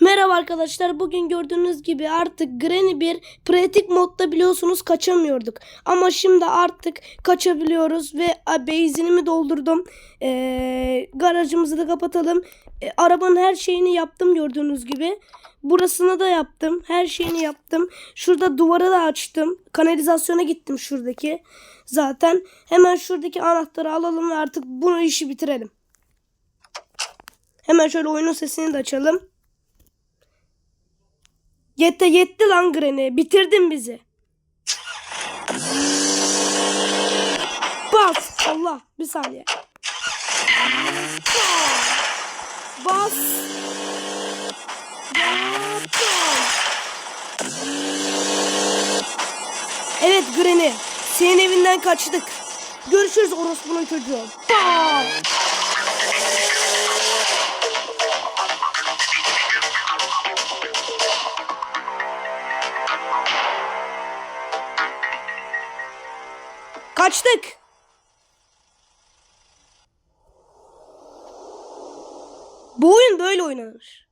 Merhaba arkadaşlar. Bugün gördüğünüz gibi artık Granny bir pratik modda biliyorsunuz kaçamıyorduk. Ama şimdi artık kaçabiliyoruz ve benzinimi doldurdum. Ee, garajımızı da kapatalım. Ee, arabanın her şeyini yaptım gördüğünüz gibi. Burasını da yaptım. Her şeyini yaptım. Şurada duvarı da açtım. Kanalizasyona gittim şuradaki. Zaten hemen şuradaki anahtarı alalım ve artık bunu işi bitirelim. Hemen şöyle oyunun sesini de açalım. Yetti yetti lan Granny. Bitirdin bizi. Bas. Allah. Bir saniye. Bas. Yaptım. Evet Granny. Senin evinden kaçtık. Görüşürüz orospunun çocuğu. Bam. Kaçtık. Bu oyun böyle oynanır.